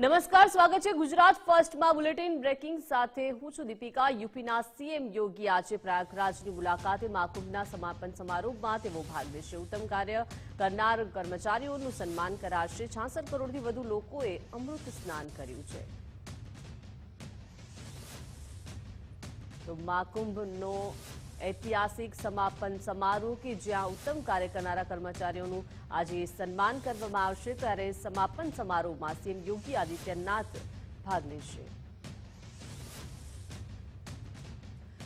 નમસ્કાર, સ્વાગત છે ગુજરાત ફર્સ્ટમાં બુલેટિન બ્રેકિંગ સાથે હું છું દીપિકા. યુપીના સીએમ યોગી આજે પ્રયાગરાજની મુલાકાતે મહાકુંભના સમાપન સમારોહમાં તેઓ ભાગ લેશે. ઉત્તમ કાર્ય કરનાર કર્મચારીઓનું સન્માન કરાશે. છાસઠ કરોડથી વધુ લોકોએ અમૃત સ્નાન કર્યું છે. તો મહાકુંભનો ઐતિહાસિક સમાપન સમારોહ કે જ્યાં ઉત્તમ કાર્ય કરનારા કર્મચારીઓનું આજે સન્માન કરવામાં આવશે, ત્યારે સમાપન સમારોહમાં સીએમ યોગી આદિત્યનાથ ભાગ લેશે.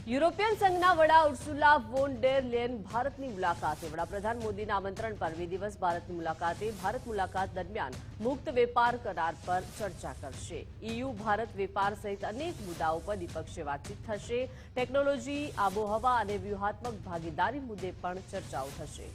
યુરોપિયન સંઘના વડા ઉર્સુલા વોન ડેર લેન ભારતની મુલાકાતે. વડાપ્રધાન મોદીના આમંત્રણ પર બે દિવસ ભારતની મુલાકાતે. ભારત મુલાકાત દરમિયાન મુક્ત વેપાર કરાર પર ચર્ચા કરશે. ઈયુ, ભારત વેપાર સહિત અનેક મુદ્દાઓ પર દ્વિપક્ષીય વાતચીત થશે. ટેકનોલોજી, આબોહવા અને વ્યૂહાત્મક ભાગીદારી મુદ્દે પણ ચર્ચાઓ થશે.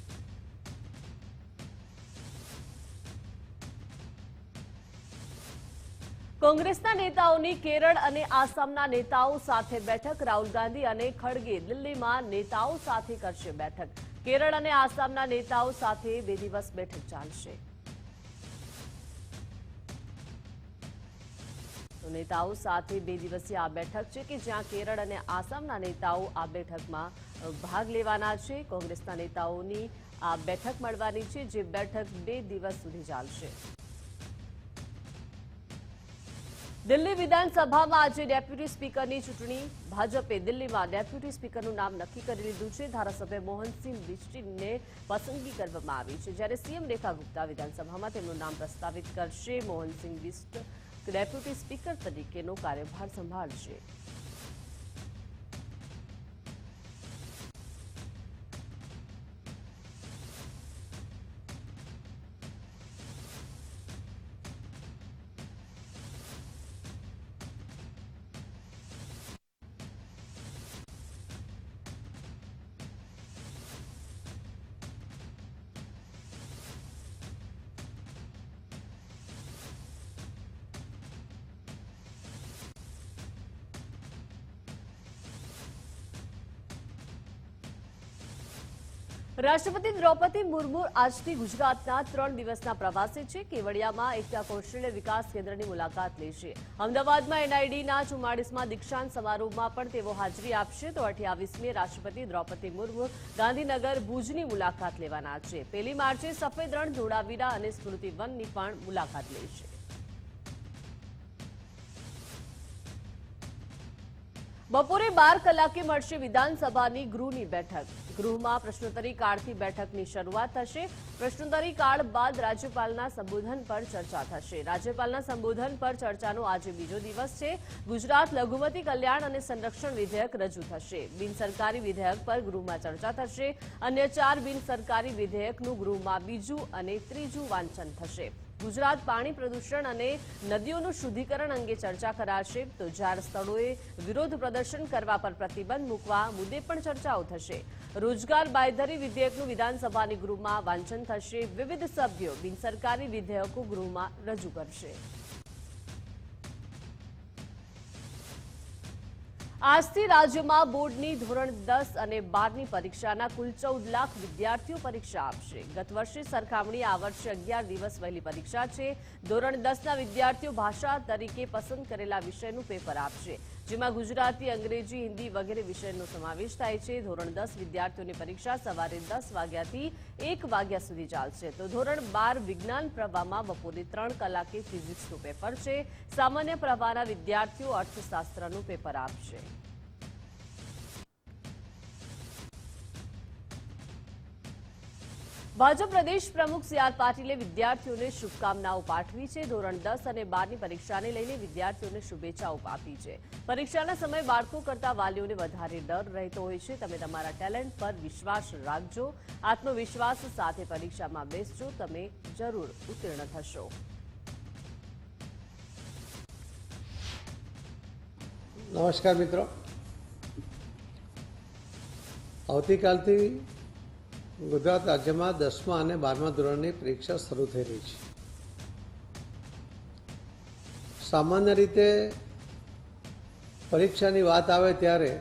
કોંગ્રેસના નેતાઓની કેરળ અને આસામના નેતાઓ સાથે બેઠક. રાહુલ ગાંધી અને ખડગે દિલ્હીમાં નેતાઓ સાથે કરશે બેઠક. કેરળ અને આસામના નેતાઓ સાથે બે દિવસ બેઠક ચાલશે. નેતાઓ સાથે બે દિવસીય આ બેઠક છે કે જ્યાં કેરળ અને આસામના નેતાઓ આ બેઠકમાં ભાગ લેવાના છે. કોંગ્રેસના નેતાઓની આ બેઠક મળવાની છે, જે બેઠક બે દિવસ સુધી ચાલશે. દિલ્હી વિધાનસભામાં આજે ડેપ્યુટી સ્પીકરની ચૂંટણી. ભાજપે દિલ્હીમાં ડેપ્યુટી સ્પીકરનું નામ નક્કી કરી લીધું છે. ધારાસભ્ય મોહનસિંહ બિસ્ટીનને પસંદગી કરવામાં આવી છે. જ્યારે સીએમ રેખા ગુપ્તા વિધાનસભામાં તેમનું નામ પ્રસ્તાવિત કરશે, મોહનસિંહ બિસ્ટ ડેપ્યુટી સ્પીકર તરીકેનો કાર્યભાર સંભાળશે. રાષ્ટ્રપતિ દ્રૌપદી મુર્મુ આજથી ગુજરાતના ત્રણ દિવસના પ્રવાસે છે. કેવડિયામાં એકતા કૌશલ્ય વિકાસ કેન્દ્રની મુલાકાત લેશે અમદાવાદમાં એનઆઈડીના ચુમ્માળીસમાં દીક્ષાંત સમારોહમાં પણ તેઓ હાજરી આપશે. તો અઠ્યાવીસમી રાષ્ટ્રપતિ દ્રૌપદી મુર્મુ ગાંધીનગર ભુજની મુલાકાત લેવાના છે. પહેલી માર્ચે સફેદ રણ ધોળાવીરા અને સ્મૃતિ વનની પણ મુલાકાત લેશે બપોરે બાર કલાકે મળશે વિધાનસભાની ગૃહની બેઠક. ગૃહમાં પ્રશ્નોત્તરી કાળથી બેઠકની શરૂઆત થશે. પ્રશ્નોત્તરી કાળ બાદ રાજ્યપાલના સંબોધન પર ચર્ચા થશે. રાજ્યપાલના સંબોધન પર ચર્ચાનો આજે બીજો દિવસ છે. ગુજરાત લઘુમતી કલ્યાણ અને સંરક્ષણ વિધેયક રજૂ થશે. બિનસરકારી વિધેયક પર ગૃહમાં ચર્ચા થશે. અન્ય ચાર બિનસરકારી વિધેયકનું ગૃહમાં બીજું અને ત્રીજું વાંચન થશે. ગુજરાત પાણી પ્રદૂષણ અને નદીઓનું શુદ્ધિકરણ અંગે ચર્ચા કરાશે. તો ચાર સ્થળોએ વિરોધ પ્રદર્શન કરવા પર પ્રતિબંધ મૂકવા મુદ્દે પણ ચર્ચાઓ થશે. રોજગાર બાયધરી વિધેયકનું વિધાનસભાની ગૃહમાં વાંચન થશે. વિવિધ સભ્યો બિનસરકારી વિધેયકો ગૃહમાં રજૂ કરશે. આજથી રાજ્યમાં બોર્ડની ધોરણ દસ અને બારની પરીક્ષાના કુલ ચૌદ લાખ વિદ્યાર્થીઓ પરીક્ષા આપશે. ગત વર્ષે સરખામણી આ વર્ષે અગિયાર દિવસ વહેલી પરીક્ષા છે. ધોરણ દસના વિદ્યાર્થીઓ ભાષા તરીકે પસંદ કરેલા વિષયનું પેપર આપશે. જેમાં ગુજરાતી, અંગ્રેજી, હિન્દી વગેરે વિષયનો સમાવેશ થાય છે. ધોરણ દસ વિદ્યાર્થીઓની પરીક્ષા સવારે દસ વાગ્યાથી એક વાગ્યા સુધી ચાલશે. તો ધોરણ બાર વિજ્ઞાન પ્રવાહમાં બપોરે ત્રણ કલાકે ફિઝિક્સનું પેપર છે. સામાન્ય પ્રવાહના વિદ્યાર્થીઓ અર્થશાસ્ત્રનું પેપર આપશે. ભાજપ પ્રદેશ પ્રમુખ સી આર પાટીલે વિદ્યાર્થીઓને શુભકામનાઓ પાઠવી છે. ધોરણ દસ અને બારની પરીક્ષાને લઈને વિદ્યાર્થીઓને શુભેચ્છાઓ આપી છે. પરીક્ષાના સમયે બાળકો કરતા વાલીઓને વધારે ડર રહેતો હોય છે. તમે તમારા ટેલેન્ટ પર વિશ્વાસ રાખજો. આત્મવિશ્વાસ સાથે પરીક્ષામાં બેસજો. તમે જરૂર ઉત્તીર્ણ થશો. નમસ્કાર મિત્રો. આવતીકાલથી ગુજરાત રાજ્યમાં દસમા અને બારમા ધોરણની પરીક્ષા શરૂ થઈ રહી છે. સામાન્ય રીતે પરીક્ષાની વાત આવે ત્યારે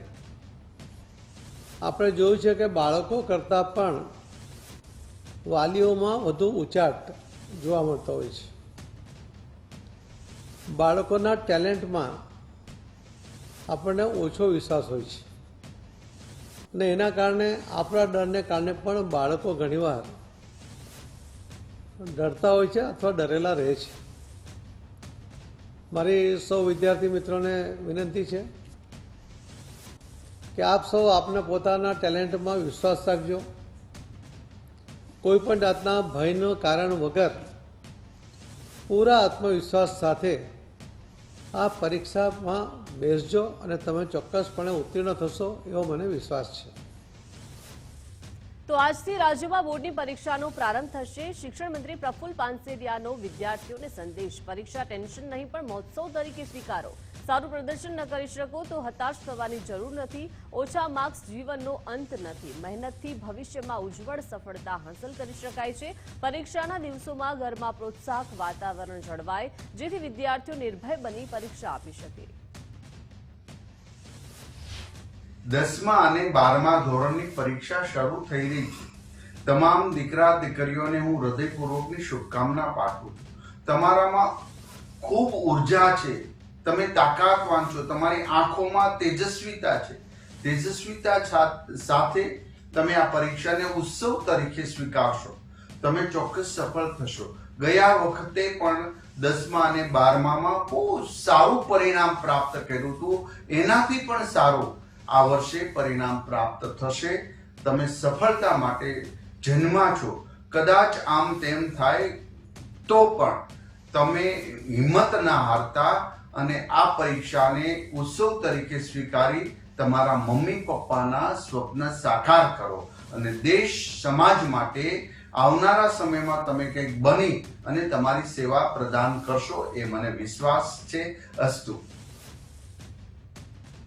આપણે જોયું છે કે બાળકો કરતાં પણ વાલીઓમાં વધુ ઉચાટ જોવા મળતો હોય છે. બાળકોના ટેલેન્ટમાં આપણને ઓછો વિશ્વાસ હોય છે. અને એના કારણે આપણા ડરને કારણે પણ બાળકો ઘણીવાર ડરતા હોય છે અથવા ડરેલા રહે છે. મારી સૌ વિદ્યાર્થી મિત્રોને વિનંતી છે કે આપ સૌ આપને પોતાના ટેલેન્ટમાં વિશ્વાસ રાખજો. કોઈ પણ જાતના ભયનું કારણ વગર પૂરા આત્મવિશ્વાસ સાથે આ પરીક્ષામાં બેસજો અને તમે ચોક્કસપણે ઉત્તીર્ણ થશો એવો મને વિશ્વાસ છે. તો આજથી રાજ્યમાં બોર્ડની પરીક્ષાનો પ્રારંભ થશે. શિક્ષણ મંત્રી પ્રફુલ પાનસેરિયાનો વિદ્યાર્થીઓને સંદેશ. પરીક્ષા ટેન્શન નહીં, પણ મહોત્સવ તરીકે સ્વીકારો. સારું પ્રદર્શન ન કરી શકો તો હતાશ થવાની જરૂર નથી. ઓછા માર્ક્સ જીવનનો અંત નથી. મહેનતથી ભવિષ્યમાં ઉજ્જવળ સફળતા હાંસલ કરી શકાય છે. પરીક્ષાના દિવસોમાં ઘરમાં પ્રોત્સાહક વાતાવરણ જળવાય, જેથી વિદ્યાર્થીઓ નિર્ભય બની પરીક્ષા આપી શકે. દસમા અને બારમા ધોરણની પરીક્ષા શરૂ થઈ રહી છે. તમામ દીકરા, દીકરીઓને હું હૃદયપૂર્વકની શુભકામના પાઠવું તમારામાં ખૂબ ઊર્જા છે. તમે તાકાતવાન છો. તમારી આંખોમાં તેજસ્વીતા છે. તેજસ્વીતા સાથે તમે આ પરીક્ષાને ઉત્સવ તરીકે સ્વીકારશો. તમે ચોક્કસ સફળ થશો. ગયા વખતે પણ દસમા અને બારમામાં બહુ સારું પરિણામ પ્રાપ્ત કર્યું હતું. એનાથી પણ સારું આ વર્ષે પરિણામ પ્રાપ્ત થશે. તમે સફળતા માટે જન્મા છો. કદાચ આમ તેમ થાય તો પણ તમે હિંમત ના હારતા અને આ પરીક્ષાને ઉત્સવ તરીકે સ્વીકારી તમારા મમ્મી પપ્પાના સ્વપ્ન સાકાર કરો અને દેશ, સમાજ માટે આવનારા સમયમાં તમે કંઈક બની અને તમારી સેવા પ્રદાન કરશો એ મને વિશ્વાસ છે અસ્તુ.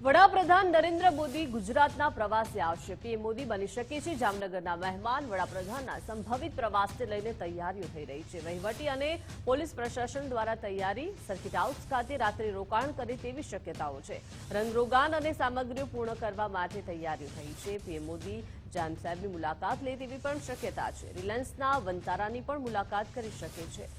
વડાપ્રધાન નરેન્દ્ર મોદી ગુજરાતના પ્રવાસે આવશે. પીએમ મોદી બની શકે છે જામનગરના મહેમાન. વડાપ્રધાનના સંભવિત પ્રવાસને લઈને તૈયારીઓ થઈ રહી છે. વહીવટી અને પોલીસ પ્રશાસન દ્વારા તૈયારી, સર્કિટ હાઉસ ખાતે રાત્રે રોકાણ કરે તેવી શક્યતાઓ છે. રંગરોગાન અને સામગ્રીઓ પૂર્ણ કરવા માટે તૈયારીઓ થઈ છે. પીએમ મોદી જામ સાહેબની મુલાકાત લે તેવી પણ શક્યતા છે. રિલાયન્સના વંતારાની પણ મુલાકાત કરી શકે છે.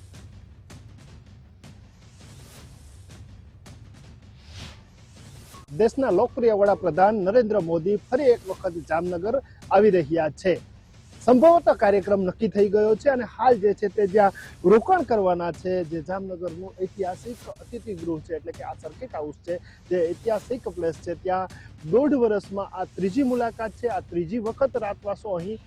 દેશના લોકપ્રિય વડાપ્રધાન નરેન્દ્ર મોદી ફરી એક વખત જામનગર આવી રહ્યા છે. સંભવત કાર્યક્રમ નક્કી થઈ ગયો છે અને હાલ જે છે તે જ્યાં રોકાણ કરવાના છે, જે જામનગરનું ઐતિહાસિક અતિથિગૃહ છે, એટલે કે આ સર્કિટ હાઉસ છે, જે ઐતિહાસિક પ્લેસ છે, ત્યાં દોઢ વર્ષમાં આ ત્રીજી મુલાકાત છે. આ ત્રીજી વખત રાતવાસો અહીં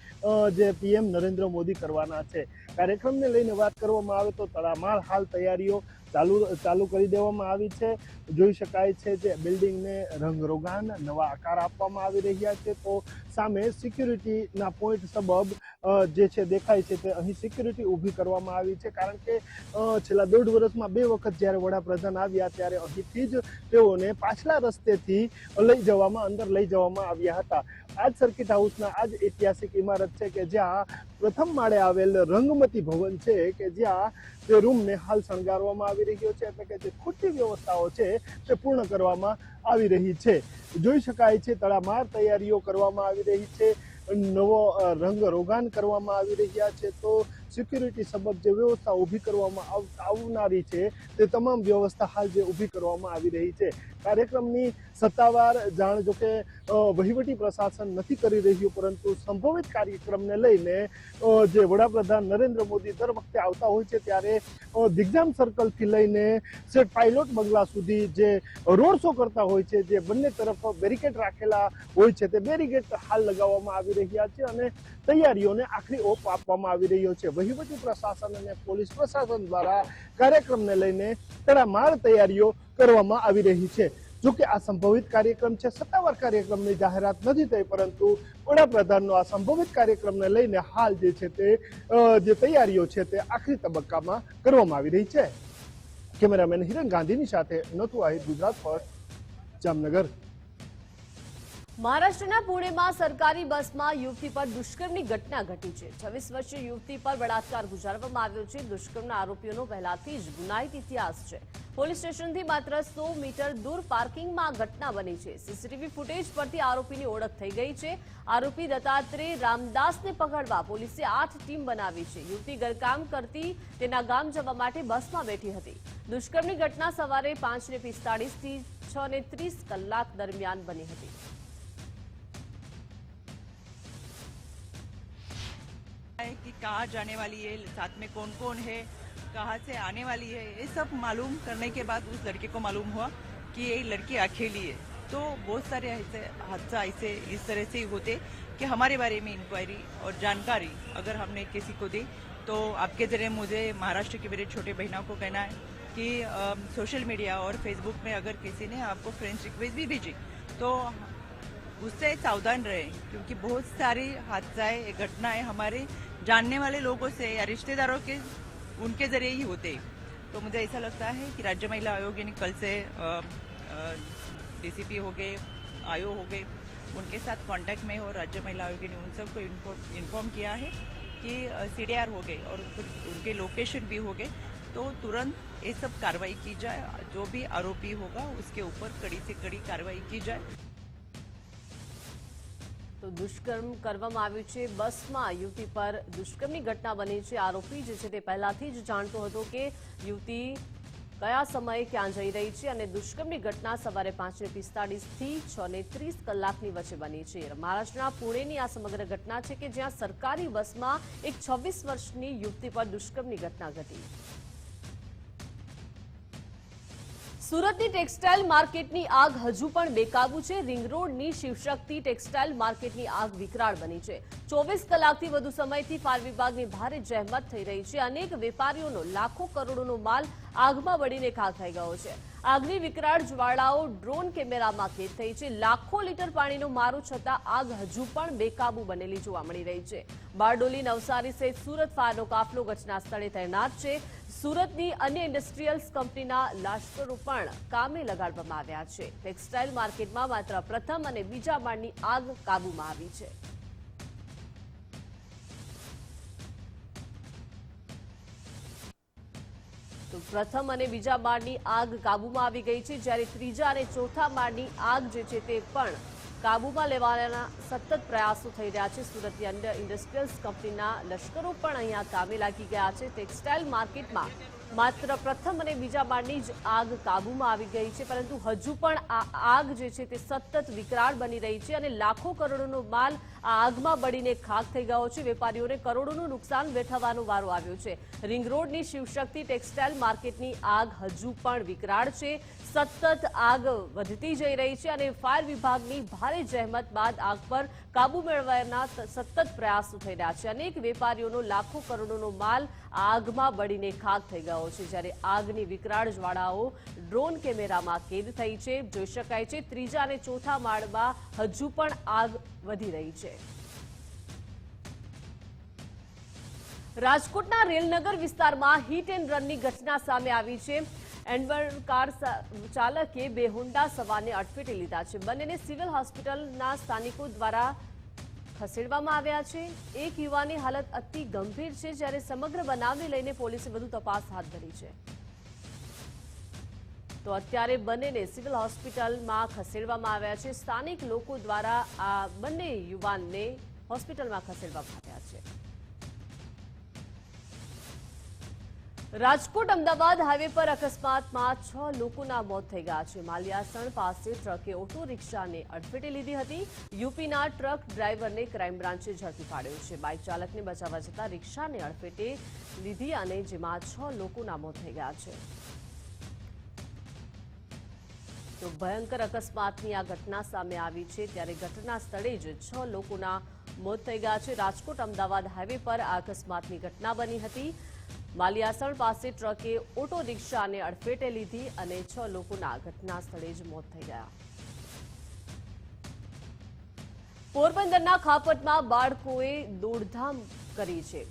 જે પીએમ નરેન્દ્ર મોદી કરવાના છે. કાર્યક્રમને લઈને વાત કરવામાં આવે તો તડામાર હાલ તૈયારીઓ ચાલુ ચાલુ કરી દેવામાં આવી છે. જોઈ શકાય છે જે બિલ્ડિંગને રંગરોગાન, નવા આકાર આપવામાં આવી રહ્યા છે. તો સામે સિક્યુરિટીના પોઈન્ટ સબબ જે છે દેખાય છે તે અહીં સિક્યુરિટી ઊભી કરવામાં આવી છે. કારણ કે છેલ્લા દોઢ વર્ષમાં બે વખત જ્યારે વડાપ્રધાન આવ્યા ત્યારે અહીંથી જ તેઓને પાછલા રસ્તેથી લઈ જવામાં, અંદર લઈ જવામાં આવ્યા હતા. આ જ સર્કિટ હાઉસના આ જ ઐતિહાસિક ઇમારત છે કે જ્યાં પ્રથમ માળે આવેલ રંગમતી ભવન છે કે જ્યાં તે રૂમને હાલ શણગારવામાં આવી રહ્યો છે એટલે કે જે ખોટી વ્યવસ્થાઓ છે તે પૂર્ણ કરવામાં આવી રહી છે. જોઈ શકાય છે તડામાર તૈયારીઓ કરવામાં આવી રહી છે. નવો રંગ રોગાન કરવામાં આવી રહ્યા છે. તો સિક્યુરિટી સબબ જે વ્યવસ્થા ઊભી કરવામાં આવ- આવનારી છે, તે તમામ વ્યવસ્થા હાલ જે ઊભી કરવામાં આવી રહી છે. કાર્યક્રમની સત્તાવાર જાણ જો કે વહીવટી પ્રશાસન નથી કરી રહ્યું, પરંતુ સંભવિત કાર્યક્રમને લઈને જે વડાપ્રધાન નરેન્દ્ર મોદી દર વખતે આવતા હોય છે, ત્યારે દિગ્જામ સર્કલથી લઈને સેટ પાઇલોટ બંગલા સુધી જે રોડ શો કરતા હોય છે, જે બંને તરફ બેરિકેડ રાખેલા હોય છે, તે બેરિકેડ હાલ લગાવવામાં આવી રહ્યા છે અને તૈયારીઓને આખરી ઓપ આપવામાં આવી રહ્યો છે. વહીવટી પ્રશાસન અને પોલીસ પ્રશાસન દ્વારા કાર્યક્રમને લઈને તડામાર તૈયારીઓ કરવામાં આવી રહી છે. જો કે આ સંભવિત કાર્યક્રમ છે, સત્તાવાર કાર્યક્રમની જાહેરાત નથી થઈ, પરંતુ વડાપ્રધાનનો આ સંભવિત કાર્યક્રમને લઈને હાલ જે છે તે જે તૈયારીઓ છે તે આખરી તબક્કામાં કરવામાં આવી રહી છે. કેમેરામેન હિરણ ગાંધીની સાથે નથુ આહિર ગુજરાત ફર્સ્ટ જામનગર. મહારાષ્ટ્રના પુણેમાં સરકારી બસમાં યુવતી પર દુષ્કર્મની ઘટના ઘટી છે. છવ્વીસ વર્ષીય યુવતી પર બળાત્કાર ગુજારવામાં આવ્યો છે. દુષ્કર્મના આરોપીઓનો પહેલાથી જ ગુનાહિત ઇતિહાસ છે. પોલીસ સ્ટેશનથી માત્ર સો મીટર દૂર પાર્કિંગમાં ઘટના બની છે. સીસીટીવી ફૂટેજ પરથી આરોપીની ઓળખ થઈ ગઈ છે. આરોપી દત્તાત્રેય રામદાસને પકડવા પોલીસે આઠ ટીમ બનાવી છે. યુવતી ઘરકામ કરતી તેના ગામ જવા માટે બસમાં બેઠી હતી. દુષ્કર્મની ઘટના સવારે પાંચ ને પિસ્તાળીસથી છ ને ત્રીસ કલાક દરમિયાન બની હતી. कहाँ जाने वाली है, साथ में कौन कौन है, कहाँ से आने वाली है, ये सब मालूम करने के बाद उस लड़के को मालूम हुआ कि ये लड़की अकेली है। तो बहुत सारे ऐसे हादसा ऐसे इस तरह से होते कि हमारे बारे में इंक्वायरी और जानकारी अगर हमने किसी को दी तो आपके ज़रिए मुझे महाराष्ट्र के मेरे छोटे बहनों को कहना है कि सोशल मीडिया और फेसबुक में अगर किसी ने आपको फ्रेंड्स रिक्वेस्ट भी भेजी तो उससे सावधान रहे, क्योंकि बहुत सारी हादसाएँ, घटनाएँ हमारे जानने वाले लोगों से या रिश्तेदारों के उनके जरिए ही होते। हैं तो मुझे ऐसा लगता है कि राज्य महिला आयोग यानी कल से डीसीपी हो गए आयो हो गए उनके साथ कांटेक्ट में हो राज्य महिला आयोग ने उन सबको इन्फॉर्म किया है कि सीडीआर हो गए और उनके लोकेशन भी हो गए। तो तुरंत ये सब कार्रवाई की जाए जो भी आरोपी होगा उसके ऊपर कड़ी से कड़ी कार्रवाई की जाए। તો દુષ્કર્મ કરવામાં આવ્યું છે. બસમાં યુવતી પર દુષ્કર્મની ઘટના બની છે. આરોપી જે છે તે પહેલાથી જ જાણતો હતો કે યુવતી કયા સમયે ક્યાં જઈ રહી છે અને દુષ્કર્મની ઘટના સવારે પાંચને પિસ્તાળીસથી છ ને ત્રીસ કલાકની વચ્ચે બની છે. મહારાષ્ટ્રના પુણેની આ સમગ્ર ઘટના છે કે જ્યાં સરકારી બસમાં એક છવ્વીસ વર્ષની યુવતી પર દુષ્કર્મની ઘટના ઘટી. સુરતની ટેક્સટાઇલ માર્કેટની આગ હજુ પણ બેકાબુ છે. રિંગ રોડની શિવશક્તિ ટેક્સટાઇલ માર્કેટની આગ વિકરાળ બની છે. ચોવીસ કલાકથી વધુ સમયથી ફાયર વિભાગની ભારે જહેમત થઈ રહી છે. અનેક વેપારીઓનો લાખો કરોડોનો માલ આગમાં બળીને ખાખ થઈ ગયો છે. આગની વિકરાળ જ્વાળાઓ ડ્રોન કેમેરામાં કેદ થઈ છે. લાખો લીટર પાણીનો મારો છતાં આગ હજુ પણ બેકાબુ બનેલી જોવા મળી રહી છે. બારડોલી નવસારી સહિત સુરત ફાયરનો કાફલો ઘટના સ્થળે તૈનાત છે. સુરતની અન્ય ઇન્ડસ્ટ્રીયલ્સ કંપનીના લાશ્કરો પણ કામે લગાડવામાં આવ્યા છે. ટેક્સટાઇલ માર્કેટમાં માત્ર પ્રથમ અને બીજા માળની આગ કાબૂમાં આવી છે. તો પ્રથમ અને બીજા માળની આગ કાબૂમાં આવી ગઈ છે, જ્યારે ત્રીજા અને ચોથા માળની આગ જે છે તે પણ કાબૂમાં લેવાના સતત પ્રયાસો થઈ રહ્યા છે. સુરતની અંડર ઇન્ડસ્ટ્રીયલ્સ કંપનીના લશ્કરો પણ અહીંયા કામે લાગી ગયા છે. ટેક્સટાઇલ માર્કેટમાં માત્ર પ્રથમ અને બીજા માળની જ આગ કાબૂમાં આવી ગઈ છે, પરંતુ હજુ પણ આ આગ જે છે તે સતત વિકરાળ બની રહી છે અને લાખો કરોડોનો માલ આ આગમાં બળીને ખાક થઈ ગયો છે. વેપારીઓને કરોડોનું નુકસાન વેઠવાનો વારો આવ્યો છે. રિંગ રોડની શિવશક્તિ ટેક્સટાઇલ માર્કેટની આગ હજુ પણ વિકરાળ છે. સતત આગ વધતી જઈ રહી છે અને ફાયર વિભાગની ભારે જહેમત બાદ આગ પર કાબુ મેળવવાના સતત પ્રયાસો થઈ રહ્યા છે. અનેક વેપારીઓનો લાખો કરોડોનો માલ આગમાં બળીને ખાક થઈ ગયો છે. જ્યારે આગની વિકરાળ જ્વાળાઓ ડ્રોન કેમેરામાં કેદ થઈ છે. જોઈ શકાય છે, ત્રીજા અને ચોથા માળમાં હજુ પણ આગ વધી રહી છે. રાજકોટના રેલનગર વિસ્તારમાં હિટ એન્ડ રનની ઘટના સામે આવી છે. એન્ડવર કાર ચાલકે બે હોન્ડા સવારને અટફેટી લીધા છે. બંનેને સિવિલ હોસ્પિટલના સ્થાનિકો દ્વારા ખસેડવામાં આવ્યા છે. એક યુવાની હાલત અતિ ગંભીર છે, જ્યારે સમગ્ર બનાવને લઈને પોલીસે વધુ તપાસ હાથ ધરી છે. તો અત્યારે બંનેને સિવિલ હોસ્પિટલમાં ખસેડવામાં આવ્યા છે. સ્થાનિક લોકો દ્વારા આ બંને યુવાનને હોસ્પિટલમાં ખસેડવામાં આવ્યા છે. રાજકોટ અમદાવાદ હાઈવે પર અકસ્માતમાં છ લોકોના મોત થઈ ગયા છે. માલિયાસણ પાસે ટ્રકે ઓટો રિક્ષાને અડફેટે લીધી હતી. યુપીના ટ્રક ડ્રાઈવરને ક્રાઇમ બ્રાન્ચે ઝડપી પાડ્યો છે. બાઇક ચાલકને બચાવવા જતાં રિક્ષાને અડફેટે લીધી અને જેમાં છ લોકોના મોત થઈ ગયા છે. તો ભયંકર અકસ્માતની આ ઘટના સામે આવી છે. ત્યારે ઘટના સ્થળે જ છ લોકોના મોત થઈ ગયા છે. રાજકોટ અમદાવાદ હાઈવે પર આ અકસ્માતની ઘટના બની હતી. માલિયાસણ પાસે ટ્રકે ઓટો રિક્ષાને અડફેટે લીધી અને છ લોકોના ઘટના સ્થળે જ મોત થઈ ગયા. પોરબંદરના ખાપટમાં બાળકોએ દોડધામ કરી છે.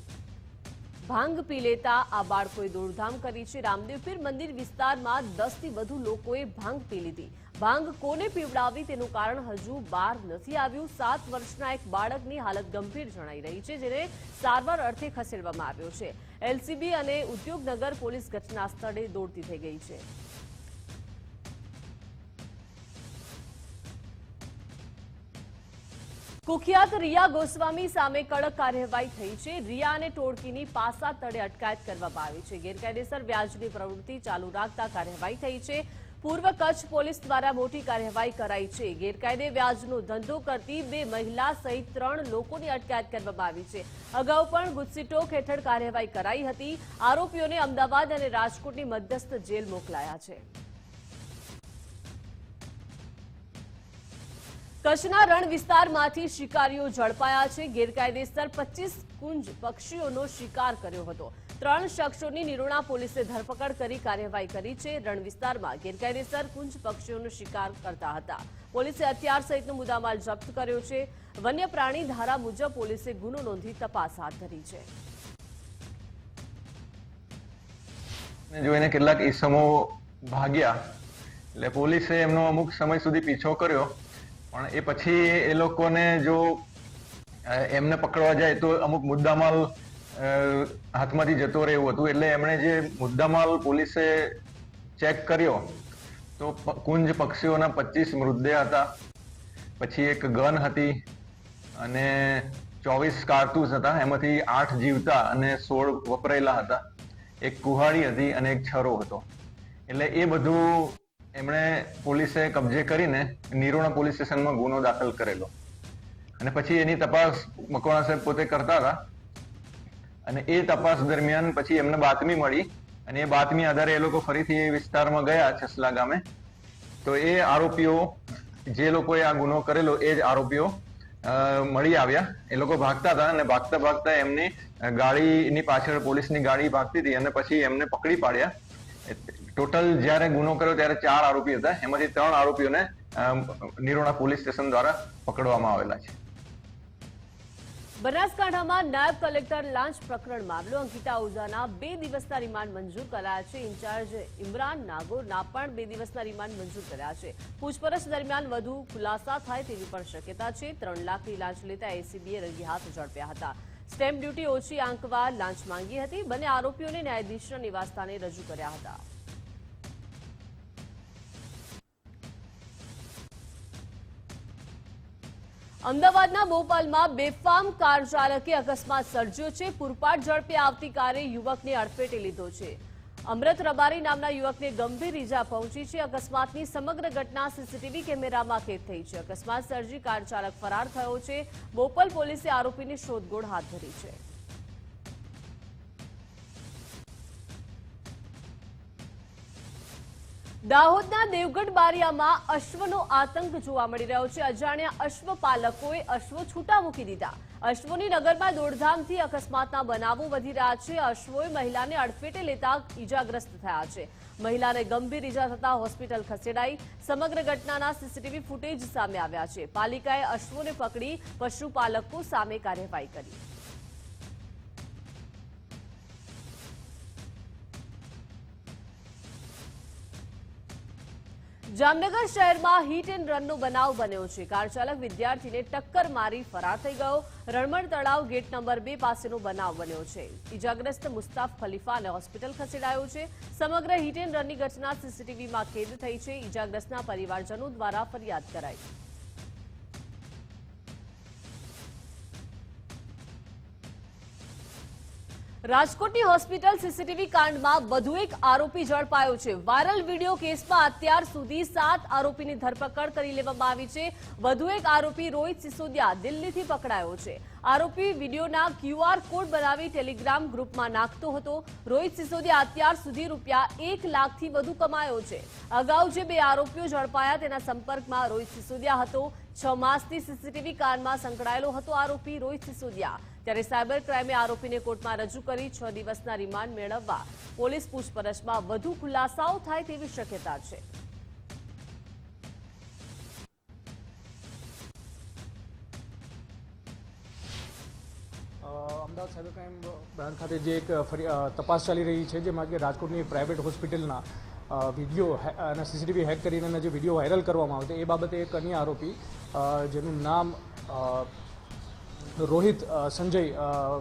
ભાંગ પી લેતા આ બાળકોએ દોડધામ કરી છે. રામદેવપીર મંદિર વિસ્તારમાં દસથી વધુ લોકોએ ભાંગ પી લીધી. ભાંગ કોને પીવડાવી તેનું કારણ હજુ બહાર નથી આવ્યું. સાત વર્ષના એક બાળકની હાલત ગંભીર જણાઈ રહી છે, જેને સારવાર અર્થે ખસેડવામાં આવ્યો છે. એલસીબી અને ઉદ્યોગનગર પોલીસ ઘટના સ્થળે દોડતી થઈ ગઈ છે. કુખ્યાત રિયા ગોસ્વામી સામે કડક કાર્યવાહી થઈ છે. રિયા અને ટોળકીની પાસા તળે અટકાયત કરવામાં આવી છે. ગેરકાયદેસર વ્યાજની પ્રવૃત્તિ ચાલુ રાખતા કાર્યવાહી થઈ છે. પૂર્વ કચ્છ પોલીસ દ્વારા મોટી કાર્યવાહી કરાઈ છે. ગેરકાયદે વ્યાજનો ધંધો કરતી બે મહિલા સહિત ત્રણ લોકોની અટકાયત કરવામાં આવી છે. અગાઉ પણ ગુજસીટોક હેઠળ કાર્યવાહી કરાઈ હતી. આરોપીઓને અમદાવાદ અને રાજકોટની મધ્યસ્થ જેલ મોકલાયા છે. કચ્છના રણ વિસ્તારમાંથી શિકારીઓ ઝડપાયા છે. ગેરકાયદેસર પચીસ કુંજ પક્ષીઓનો શિકાર કર્યો હતો. ત્રણ શખ્સોની નિરોણા પોલીસે ધરપકડ કરી કાર્યવાહી કરી છે. રણ વિસ્તારમાં ગેરકાયદેસર કુંજ પક્ષીઓનો શિકાર કરતા હતા. પોલીસે હથિયાર સહિતનો મુદ્દામાલ જપ્ત કર્યો છે. વન્ય પ્રાણી ધારા મુજબ પોલીસે ગુનો નોંધી તપાસ હાથ ધરી છે. જોઈને કેટલાક ઈસમો ભાગ્યા. એટલે પોલીસે એમનો અમુક સમય સુધી પીછો કર્યો. પણ એ પછી એ લોકોને જો એમને પકડવા જાય તો અમુક મુદ્દામાલ હાથમાંથી જતો રહેવું હતું. એટલે એમણે જે મુદ્દામાલ પોલીસે ચેક કર્યો, તો કુંજ પક્ષીઓના પચીસ મૃતદેહ હતા. પછી એક ગન હતી અને ચોવીસ કારતૂસ હતા. એમાંથી આઠ જીવતા અને સોળ વપરાયેલા હતા. એક કુહાડી હતી અને એક છરો હતો. એટલે એ બધું એમણે પોલીસે કબજે કરીને નિરોણા પોલીસ સ્ટેશનમાં ગુનો દાખલ કરેલો. અને પછી એની તપાસ મકવાણા સાહેબ પોતે કરતા હતા. અને એ તપાસ દરમિયાન પછી એમને બાતમી મળી અને એ બાતમી આધારે એ લોકો ફરીથી એ વિસ્તારમાં ગયા છસલા ગામે. તો એ આરોપીઓ, જે લોકોએ આ ગુનો કરેલો એ જ આરોપીઓ મળી આવ્યા. એ લોકો ભાગતા હતા અને ભાગતા ભાગતા એમની ગાડીની પાછળ પોલીસની ગાડી ભાગતી હતી અને પછી એમને પકડી પાડ્યા. ટોટલ જ્યારે ગુનો કર્યો ત્યારે ચાર આરોપી હતા. એમાંથી ત્રણ આરોપીઓને નિરોણા પોલીસ સ્ટેશન દ્વારા પકડવામાં આવેલા છે. બનાસકાંઠામાં નાયબ કલેક્ટર લાંચ પ્રકરણ મામલો. અંકિતા ઓઝાના બે દિવસના રિમાન્ડ મંજૂર કરાયા છે. ઇન્ચાર્જ ઇમરાન નાગોરના પણ બે દિવસના રિમાન્ડ મંજૂર કર્યા છે. પૂછપરછ દરમિયાન વધુ ખુલાસા થાય તેવી પણ શક્યતા છે. ત્રણ લાખની લાંચ લેતા એસીબીએ રંગે હાથ ઝડપ્યા હતા. સ્ટેમ્પ ડ્યુટી ઓછી આંકવા લાંચ માંગી હતી. બંને આરોપીઓને ન્યાયાધીશના નિવાસસ્થાને રજૂ કર્યા હતા. અમદાવાદના બોપાલમાં બેફામ કાર ચાલકે અકસ્માત સર્જ્યો છે. પૂરપાટ ઝડપે આવતી કારે યુવકને અડફેટે લીધો છે. અમૃત રબારી નામના યુવકને ગંભીર ઈજા પહોંચી છે. અકસ્માતની સમગ્ર ઘટના સીસીટીવી કેમેરામાં કેદ થઈ છે. અકસ્માત સર્જી કાર ચાલક ફરાર થયો છે. બોપલ પોલીસે આરોપીની શોધખોળ હાથ ધરી છે. દાહોદના દેવગઢ બારિયામાં અશ્વનો આતંક જોવા મળી રહ્યો છે. અજાણ્યા અશ્વપાલકોએ અશ્વો છૂટા મૂકી દીધા. અશ્વોની નગરમાં દોડધામથી અકસ્માતના બનાવો વધી રહ્યા છે. અશ્વોએ મહિલાને અડફેટે લેતા ઈજાગ્રસ્ત થયા છે. મહિલાને ગંભીર ઈજા થતા હોસ્પિટલ ખસેડાઈ સમગ્ર ઘટનાના સીસીટીવી ફૂટેજ સામે આવ્યા છે. પાલિકાએ અશ્વોને પકડી પશુપાલકો સામે કાર્યવાહી કરી. જામનગર શહેરમાં હિટ એન્ડ રનનો બનાવ બન્યો છે. કાર ચાલક વિદ્યાર્થીને ટક્કર મારી ફરાર થઈ ગયો. રણમણ તળાવ ગેટ નંબર બે પાસેનો બનાવ બન્યો છે. ઇજાગ્રસ્ત મુસ્તાફ ખલીફાને હોસ્પિટલ ખસેડાયો છે. સમગ્ર હિટ એન્ડ રનની ઘટના સીસીટીવીમાં કેદ થઈ છે. ઇજાગ્રસ્તના પરિવારજનો દ્વારા ફરિયાદ કરાઈ. રાજકોટની હોસ્પિટલ સીસીટીવી કાંડમાં વધુ એક આરોપી ઝડપાયો છે. વાયરલ વીડિયો કેસમાં અત્યાર સુધી સાત આરોપીની ધરપકડ કરી લેવામાં આવી છે. વધુ એક આરોપી રોહિત સિસોદિયા દિલ્હીથી પકડાયો છે. આરોપી વિડીયોના ક્યુઆર કોડ બનાવી ટેલિગ્રામ ગ્રુપમાં નાખતો હતો. રોહિત સિસોદિયા અત્યાર સુધી રૂપિયા એક લાખથી વધુ કમાયો છે. અગાઉ જે બે આરોપીઓ ઝડપાયા તેના સંપર્કમાં રોહિત સિસોદિયા હતો. છ માસથી સીસીટીવી કારમાં સંકળાયેલો હતો આરોપી રોહિત સિસોદિયા. ત્યારે સાયબર ક્રાઇમે આરોપીને કોર્ટમાં રજૂ કરી છ દિવસના રિમાન્ડ મેળવવા પોલીસ પૂછપરછમાં વધુ ખુલાસાઓ થાય તેવી શક્યતા છે. અમદાવાદ સાયબર ક્રાઇમ બ્રાન્ચ ખાતે જે એક તપાસ ચાલી રહી છે, જેમાં કે રાજકોટની પ્રાઇવેટ હોસ્પિટલના વીડિયો અને સીસીટીવી હેક કરીને જે વીડિયો વાયરલ કરવામાં આવ્યો એ બાબતે એક અન્ય આરોપી જેનું નામ રોહિત સંજય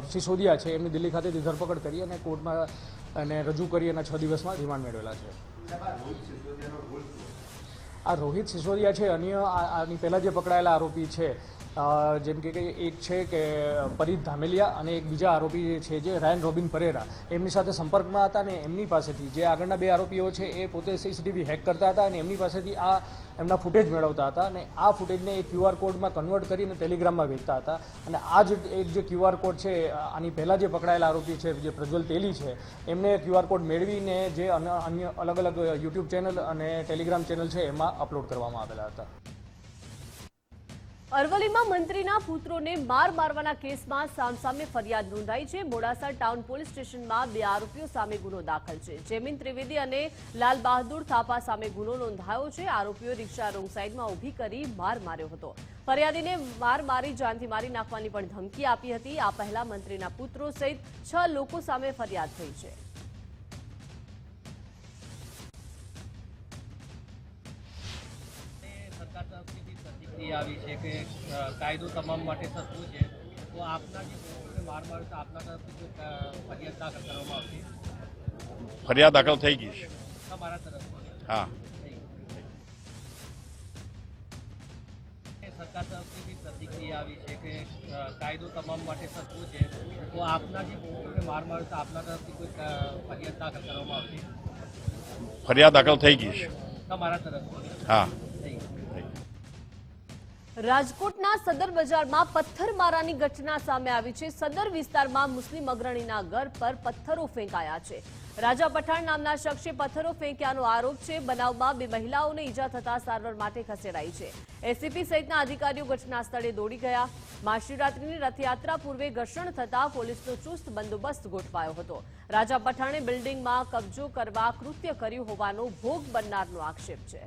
સિસોદિયા છે, એમની દિલ્હી ખાતેથી ધરપકડ કરી અને કોર્ટમાં એને રજૂ કરી અને છ દિવસમાં રિમાન્ડ મેળવેલા છે. આ રોહિત સિસોદિયા છે, અન્ય આની પહેલાં જે પકડાયેલા આરોપી છે જેમ કે એક છે કે પરીત ધામેલિયા અને એક બીજા આરોપી છે જે રાયન રોબિન પરેરા. એમની સાથે સંપર્કમાં હતા અને એમની પાસેથી જે આગળના બે આરોપીઓ છે એ પોતે સીસીટીવી હેક કરતા હતા અને એમની પાસેથી આ એમના ફૂટેજ મેળવતા હતા અને આ ફૂટેજને એ ક્યુઆર કોડમાં કન્વર્ટ કરીને ટેલિગ્રામમાં વેચતા હતા. અને આ જ એક જે ક્યુઆર કોડ છે, આની પહેલાં જે પકડાયેલા આરોપી છે, જે પ્રજ્વલ તેલી છે, એમને ક્યુઆર કોડ મેળવીને જે અન્ય અલગ અલગ યુટ્યુબ ચેનલ અને ટેલિગ્રામ ચેનલ છે એમાં અપલોડ કરવામાં આવેલા હતા. અરવલ્લીમાં મંત્રીના પુત્રોને માર મારવાના કેસમાં સામસામે ફરિયાદ નોંધાઈ છે. મોડાસા ટાઉન પોલીસ સ્ટેશનમાં બે આરોપીઓ સામે ગુનો દાખલ છે. જેમીન ત્રિવેદી અને લાલ બહાદુર થાપા સામે ગુનો નોંધાયો છે. આરોપીઓ રિક્ષા રોંગ સાઈડમાં ઊભી કરી માર માર્યો હતો. ફરિયાદીને માર મારી જાનથી મારી નાખવાની પણ ધમકી આપી હતી. આ પહેલા મંત્રીના પુત્રો સહિત છ લોકો સામે ફરિયાદ થઈ છે. તરફથી આવી છે કે કાયદો તમામ માટે સસ્તું છે. તો આપના જે માર માર્યો તો આપના તરફથી ફરિયાદ દાખલ કરવામાં આવશે. ફરિયાદ દાખલ થઈ ગઈ છે. તમારા તરફ હા. સરકાર તરફથી પ્રતિક્રિયા આવી છે કે કાયદો તમામ માટે સસ્તું છે. તો આપના જે માર માર આપના તરફથી કોઈ ફરિયાદ દાખલ કરવામાં આવશે. ફરિયાદ દાખલ થઈ ગઈ છે. તમારા તરફ હા. રાજકોટના સદર બજારમાં પથ્થરમારાની ઘટના સામે આવી છે. સદર વિસ્તારમાં મુસ્લિમ અગ્રણીના ઘર પર પથ્થરો ફેંકાયા છે. રાજા પઠાણ નામના શખ્સે પથ્થરો ફેંક્યાનો આરોપ છે. બનાવમાં બે મહિલાઓને ઈજા થતા સારવાર માટે ખસેડાઈ છે. એસીપી સહિતના અધિકારીઓ ઘટના સ્થળે દોડી ગયા. મહાશિવરાત્રીની રથયાત્રા પૂર્વે ઘર્ષણ થતા પોલીસનો ચુસ્ત બંદોબસ્ત ગોઠવાયો હતો. રાજા પઠાણે બિલ્ડિંગમાં કબજો કરવા કૃત્ય કર્યું હોવાનો ભોગ બનનારનો આક્ષેપ છે.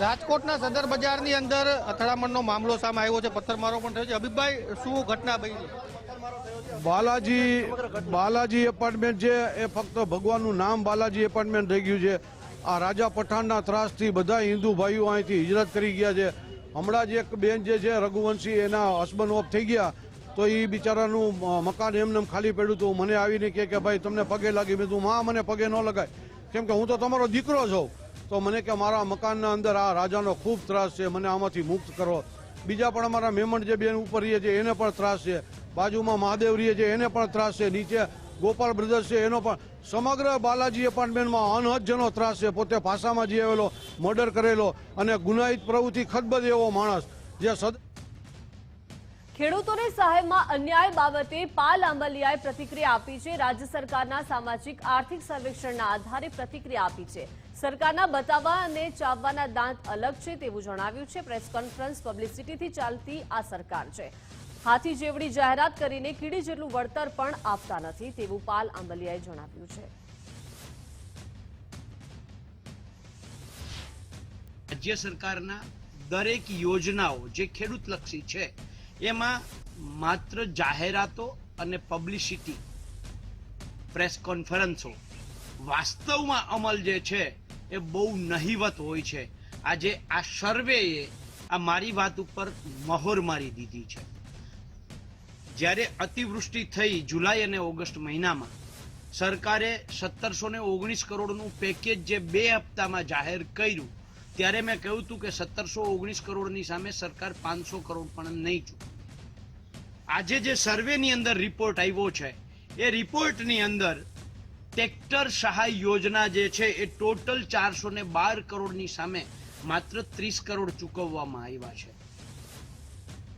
રાજકોટના સદર બજારની અંદર અથડામણનો મામલો સામે આવ્યો છે. પથ્થરમારો પણ થયો છે. અભિભાઈ શું ઘટના બની બાલાજી બાલાજી એપાર્ટમેન્ટ છે. એ ફક્ત ભગવાનનું નામ બાલાજી એપાર્ટમેન્ટ થઈ ગયું છે. આ રાજા પઠાણના ત્રાસથી બધા હિન્દુ ભાઈઓ અહીંથી હિજરત કરી ગયા છે. હમણાં જ એક બેન જે છે, રઘુવંશી, એના હસબન્ડ ઓફ થઈ ગયા. તો એ બિચારાનું મકાન એમને એમ ખાલી પડ્યું હતું મને આવીને કહે કે, ભાઈ, તમને પગે લાગી. મેં તું માં મને પગે ન લગાય. કેમ કે હું તો તમારો દીકરો છું. તો મને કે મારા મકાનના અંદર આ રાજાનો ખૂબ ત્રાસ છે, મને આમાંથી મુક્ત કરો. બીજા પણ અમારા મેમણ જે બેન ઉપર રહીએ છે, એને પણ ત્રાસ છે. બાજુમાં મહાદેવ રહીએ છે, એને પણ ત્રાસ છે. નીચે ગોપાલ બ્રધર્સ છે, એનો પણ સમગ્ર બાલાજી એપાર્ટમેન્ટમાં અનહદ જેનો ત્રાસ છે. પોતે ભાષામાં જે આવેલો, મર્ડર કરેલો અને ગુનાહિત પ્રવૃત્તિ ખદબદ એવો માણસ જે સદ ખેડૂતોને સહાયમાં અન્યાય બાબતે પાલ આંબલિયાએ પ્રતિક્રિયા આપી છે. રાજ્ય સરકારના સામાજિક આર્થિક સર્વેક્ષણના આધારે પ્રતિક્રિયા આપી છે. સરકારના બતાવવા અને ચાવવાના દાંત અલગ છે તેવું જણાવ્યું છે. પ્રેસ કોન્ફરન્સ પબ્લિસિટીથી ચાલતી આ સરકાર છે. હાથી જેવડી જાહેરાત કરીને કીડી જેટલું વળતર પણ આપતા નથી તેવું પાલ આંબલિયાએ જણાવ્યું છે. રાજ્ય સરકારના દરેક યોજનાઓ જે ખેડૂતલક્ષી છે, એમાં માત્ર જાહેરાતો અને પબ્લિસિટી, પ્રેસ કોન્ફરન્સો વાસ્તવમાં અમલ જે છે એ બહુ નહિવત હોય છે. આજે આ સર્વેએ આ મારી વાત ઉપર મહોર મારી દીધી છે. જ્યારે અતિવૃષ્ટિ થઈ જુલાઈ અને ઓગસ્ટ મહિનામાં, સરકારે સત્તરસો ને ઓગણીસ કરોડનું પેકેજ જે બે હપ્તામાં જાહેર કર્યું, ત્યારે મેં કહ્યું હતું કે સત્તરસો ઓગણીસ કરોડની સામે સરકાર પાંચસો કરોડ પણ નહીં ચૂકે આજે જે સર્વેની અંદર રિપોર્ટ આવ્યો છે, એ રિપોર્ટની અંદર ટ્રેક્ટર સહાય યોજના જે છે એ ટોટલ ચારસો ને બાર કરોડની સામે માત્ર ત્રીસ કરોડ ચૂકવવામાં આવ્યા છે.